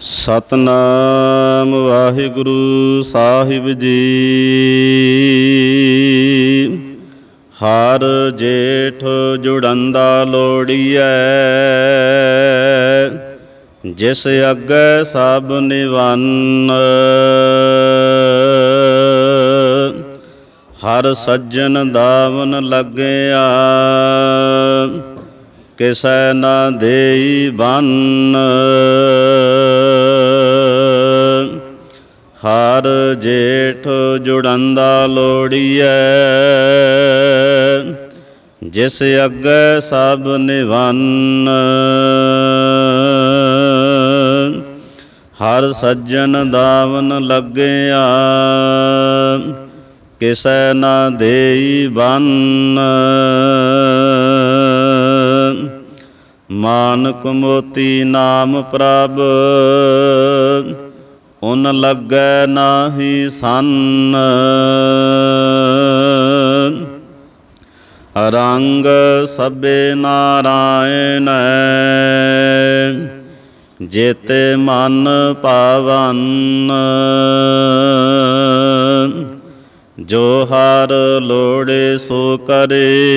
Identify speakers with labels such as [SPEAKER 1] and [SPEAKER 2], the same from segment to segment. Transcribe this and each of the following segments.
[SPEAKER 1] ਸਤਨਾਮ ਵਾਹਿਗੁਰੂ ਸਾਹਿਬ ਜੀ। ਹਰ ਜੇਠ ਜੁੜੰਦਾ ਲੋੜੀਐ, ਜਿਸ ਅੱਗੇ ਸਭ ਨਿਵੰਨ। ਹਰ ਸੱਜਣ ਦਾਵਨ ਲੱਗਿਆ, ਕਿਸੈ ਨਾ ਦੇਈ ਬੰਨ। ਹਰ ਜੇਠ ਜੁੜੰਦਾ ਲੋੜੀਐ। ਜਿਸ ਅੱਗੇ ਸਭ ਨਿਵੰਨ। ਹਰ ਸੱਜਣ ਦਾਵਨ ਲੱਗਿਆ। ਕਿਸੈ ਨਾ ਦੇਈ ਬੰਨ। ਮਾਨਕ ਮੋਤੀ ਨਾਮ ਪ੍ਰਭ। ਉਨ ਲੱਗੈ ਨਾਹੀ ਸੰਨ। ਰੰਗ ਸਭੇ ਨਾਰਾਇਣ। ਜੇਤੇ ਮਨ ਪਾਵਨ। ਜੋ ਹਰ ਲੋੜੇ ਸੋ ਕਰੇ,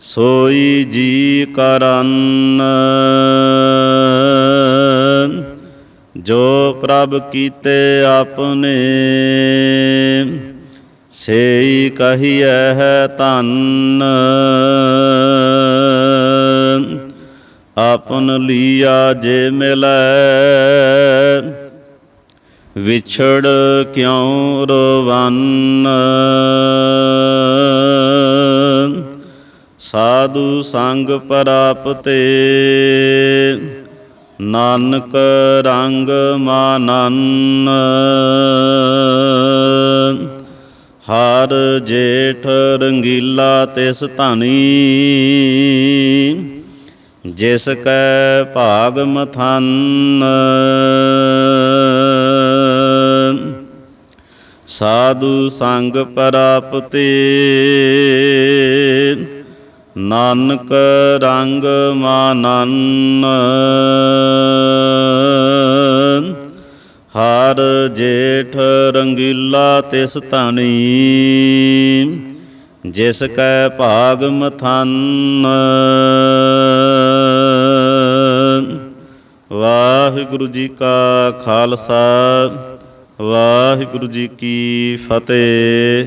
[SPEAKER 1] ਸੋਈ ਜੀ ਕਰਨ। ਜੋ ਪ੍ਰਭ ਕੀਤੇ ਆਪਨੇ, ਸੇਈ ਕਹੀਐ ਹੈ ਧੰਨ। ਆਪਨ ਲੀਆ ਜੇ ਮਿਲੈ, ਵਿਛੜ ਕਿਉ ਰਵੰਨ? ਸਾਧੂ ਸੰਗ ਪ੍ਰਾਪਤੇ ਨਾਨਕ ਰੰਗ ਮਾਨਨ। ਹਰ ਜੇਠ ਰੰਗੀਲਾ ਤਿਸ ਧਨੀ। ਜਿਸ ਕੈ ਭਾਗ ਮਥਨ। ਸਾਧੂ ਸੰਗ ਪ੍ਰਾਪਤੇ। ਨਾਨਕ ਰੰਗ ਮਾਨਨ, ਹਰ ਜੇਠ ਰੰਗੀਲਾ ਤਿਸ ਧਣੀ, ਜਿਸ ਕੈ ਭਾਗ ਮਥਨ, ਵਾਹਿਗੁਰੂ ਜੀ ਕਾ ਖਾਲਸਾ, ਵਾਹਿਗੁਰੂ ਜੀ ਕੀ ਫਤਿਹ।